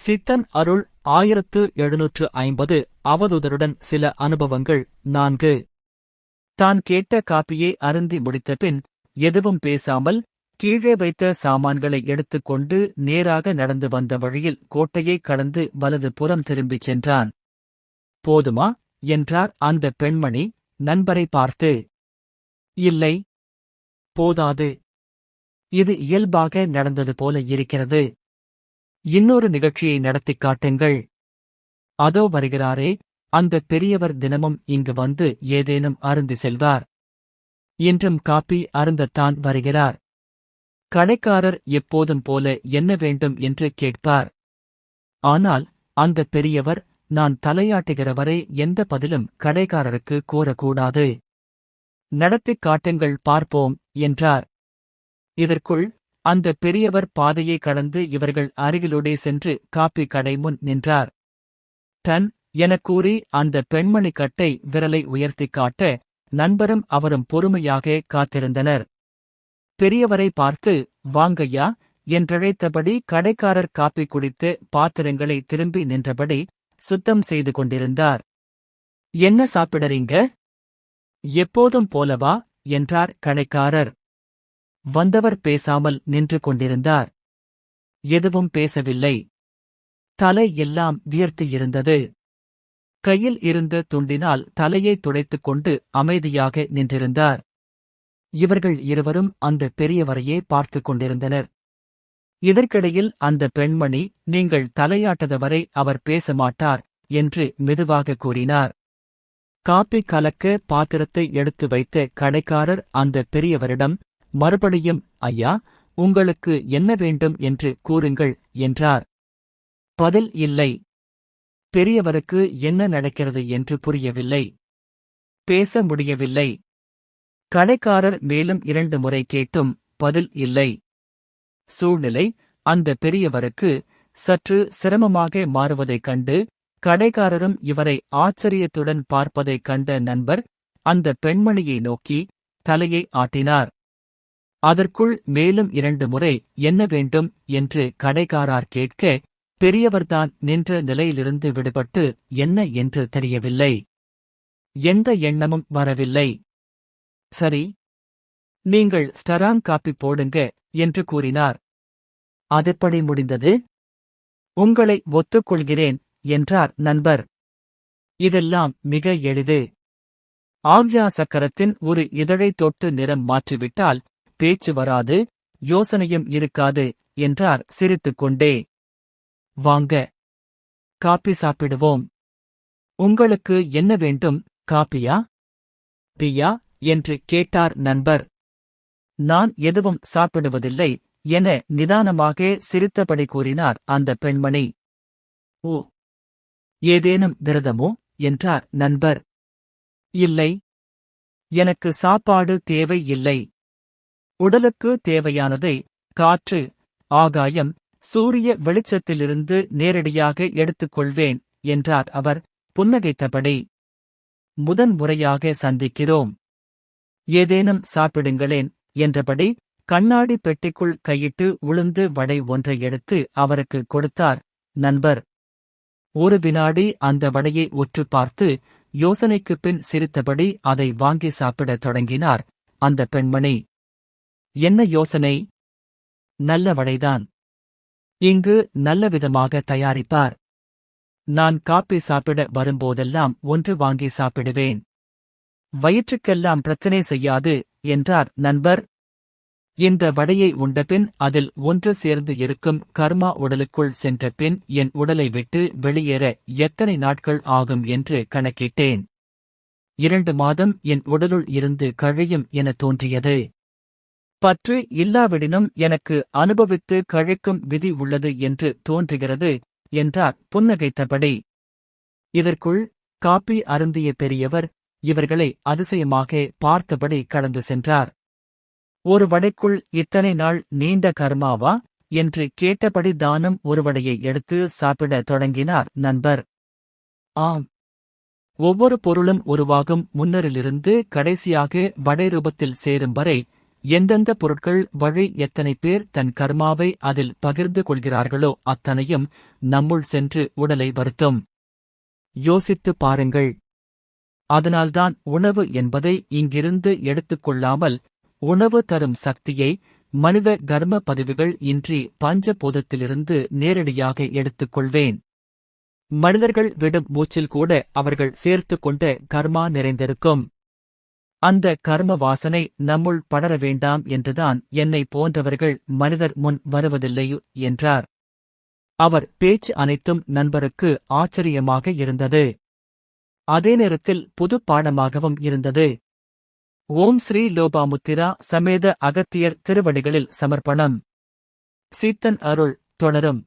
சித்தன் அருள் ஆயிரத்து எழுநூற்று ஐம்பது அவதூதருடன் சில அனுபவங்கள். நான்கு. தான் கேட்ட காப்பியை அருந்தி முடித்தபின் எதுவும் பேசாமல் கீழே வைத்த சாமான்களை எடுத்துக்கொண்டு நேராக நடந்து வந்த வழியில் கோட்டையை கடந்து வலது புறம் திரும்பிச் சென்றான். போதுமா? என்றார் அந்த பெண்மணி நண்பரை பார்த்து. இல்லை. போதாது. இது இயல்பாக நடந்தது போல இருக்கிறது. இன்னொரு நிகழ்ச்சியை நடத்திக் காட்டுங்கள். அதோ வருகிறாரே அந்த பெரியவர் தினமும் இங்கு வந்து ஏதேனும் அருந்தி செல்வார். இன்றும் காப்பி அருந்தத்தான் வருகிறார். கடைக்காரர் எப்போதும் போல என்ன வேண்டும் என்று கேட்பார். ஆனால் அந்த பெரியவர் நான் தலையாட்டுகிற வரை எந்த பதிலும் கடைக்காரருக்கு கூறக்கூடாது. நடத்திக் காட்டுங்கள் பார்ப்போம் என்றார். இதற்குள் அந்த பெரியவர் பாதையை கடந்து இவர்கள் அருகிலோடே சென்று காப்பி கடை முன் நின்றார். டன் எனக் கூறி அந்த பெண்மணி கட்டை விரலை உயர்த்திக் காட்ட நண்பரும் அவரும் பொறுமையாக காத்திருந்தனர். பெரியவரை பார்த்து வாங்கய்யா என்றழைத்தபடி கடைக்காரர் காப்பி குடித்து பாத்திரங்களை திரும்பி நின்றபடி சுத்தம் செய்து கொண்டிருந்தார். என்ன சாப்பிடறீங்க? எப்போதும் போலவா என்றார் கடைக்காரர். வந்தவர் பேசாமல் நின்று கொண்டிருந்தார். எதுவும் பேசவில்லை. தலை எல்லாம் வியர்த்தியிருந்தது கையில் இருந்த துண்டினால் தலையை துடைத்துக் கொண்டு அமைதியாக நின்றிருந்தார். இவர்கள் இருவரும் அந்த பெரியவரையே பார்த்துக் கொண்டிருந்தனர். இதற்கிடையில் அந்த பெண்மணி நீங்கள் தலையாட்டதவரை அவர் பேச மாட்டார் என்று மெதுவாக கூறினார். காப்பி கலக்க பாத்திரத்தை எடுத்து வைத்த கடைக்காரர் அந்த பெரியவரிடம் மறுபடியும் ஐயா உங்களுக்கு என்ன வேண்டும் என்று கூறுங்கள் என்றார். பதில் இல்லை. பெரியவருக்கு என்ன நடக்கிறது என்று புரியவில்லை. பேச முடியவில்லை. கடைக்காரர் மேலும் இரண்டு முறை கேட்டும் பதில் இல்லை. சூழ்நிலை அந்த பெரியவருக்கு சற்று சிரமமாக மாறுவதைக் கண்டு கடைக்காரரும் இவரை ஆச்சரியத்துடன் பார்ப்பதைக் கண்ட நண்பர் அந்த பெண்மணியை நோக்கி தலையை ஆட்டினார். அதற்குள் மேலும் இரண்டு முறை என்ன வேண்டும் என்று கடைக்காரார் கேட்க பெரியவர்தான் நின்ற நிலையிலிருந்து விடுபட்டு என்ன என்று தெரியவில்லை. எந்த எண்ணமும் வரவில்லை. சரி. நீங்கள் ஸ்டராங் காப்பி போடுங்க என்று கூறினார். அதெப்படி முடிந்தது? உங்களை ஒத்துக்கொள்கிறேன் என்றார் நண்பர். இதெல்லாம் மிக எளிது. ஆவ்யா சக்கரத்தின் ஒரு இதழை தொட்டு நிறம் மாற்றிவிட்டால் பேச்சு வராது யோசனையும் இருக்காது என்றார் சிரித்துக்கொண்டே. வாங்க காப்பி சாப்பிடுவோம். உங்களுக்கு என்ன வேண்டும் காப்பியா பியா என்று கேட்டார் நண்பர். நான் எதுவும் சாப்பிடுவதில்லை என நிதானமாக சிரித்தபடி கூறினார் அந்த பெண்மணி. ஓ ஏதேனும் விரதமோ? என்றார் நண்பர். இல்லை எனக்கு சாப்பாடு தேவை இல்லை உடலுக்கு தேவையானதை காற்று ஆகாயம் சூரிய வெளிச்சத்திலிருந்து நேரடியாக எடுத்துக்கொள்வேன் என்றார் அவர் புன்னகைத்தபடி. முதன் முறையாக சந்திக்கிறோம். ஏதேனும் சாப்பிடுங்களேன் என்றபடி கண்ணாடி பெட்டிக்குள் கையிட்டு உளுந்து வடை ஒன்றை எடுத்து அவருக்கு கொடுத்தார் நண்பர் ஒரு வினாடி அந்த வடையை உற்று பார்த்து யோசனைக்குப் பின் சிரித்தபடி அதை வாங்கி சாப்பிடத் தொடங்கினார் அந்த பெண்மணி. என்ன யோசனை? நல்ல வடைதான். இங்கு நல்ல விதமாக தயாரிப்பார். நான் காப்பி சாப்பிட வரும்போதெல்லாம் ஒன்று வாங்கி சாப்பிடுவேன். வயிற்றுக்கெல்லாம் பிரச்சனை செய்யாது என்றார் நண்பர். இந்த வடையை உண்டபின் அதில் ஒன்று சேர்ந்து இருக்கும் கர்மா உடலுக்குள் சென்றபின் என் உடலை விட்டு வெளியேற எத்தனை நாட்கள் ஆகும் என்று கணக்கிட்டேன். இரண்டு மாதம் என் உடலுள் இருந்து கழியும் என தோன்றியது. பற்று இல்லாவிடினும் எனக்கு அனுபவித்து கழிக்கும் விதி உள்ளது என்று தோன்றுகிறது என்றார் புன்னகைத்தபடி. இதற்குள் காப்பி அருந்திய பெரியவர் இவர்களை அதிசயமாக பார்த்தபடி கடந்து சென்றார். ஒரு வடைக்குள் இத்தனை நாள் நீண்ட கர்மாவா? என்று கேட்டபடி தானும் ஒரு வடையை எடுத்து சாப்பிடத் தொடங்கினார் நண்பர். ஆம். ஒவ்வொரு பொருளும் உருவாகும் முன்னரிலிருந்து கடைசியாக வடை ரூபத்தில் சேரும் வரை எந்தெந்த பொருட்கள் வழி எத்தனை பேர் தன் கர்மாவை அதில் பகிர்ந்து கொள்கிறார்களோ அத்தனையும் நம்முள் சென்று உடலை வருத்தும். யோசித்துப் பாருங்கள். அதனால்தான் உணவு என்பதை இங்கிருந்து எடுத்துக்கொள்ளாமல் உணவு தரும் சக்தியை மனித கர்ம பதிவுகள் இன்றி பஞ்சபோதத்திலிருந்து நேரடியாக எடுத்துக்கொள்வேன் மனிதர்கள் விடும் மூச்சில் கூட அவர்கள் சேர்த்துக் கொண்ட கர்மா நிறைந்திருக்கும். அந்த கர்ம வாசனை நம்முள் படர வேண்டாம் என்றுதான் என்னை போன்றவர்கள் மனிதர் முன் வருவதில்லையோ என்றார். அவர் பேச்சு அனைத்தும் நண்பருக்கு ஆச்சரியமாக இருந்தது. அதே நேரத்தில் புது பாடமாகவும் இருந்தது. ஓம் ஸ்ரீ லோபாமுத்திரா சமேத அகத்தியர் திருவடிகளில் சமர்ப்பணம். சீத்தன் அருள் தொடரும்.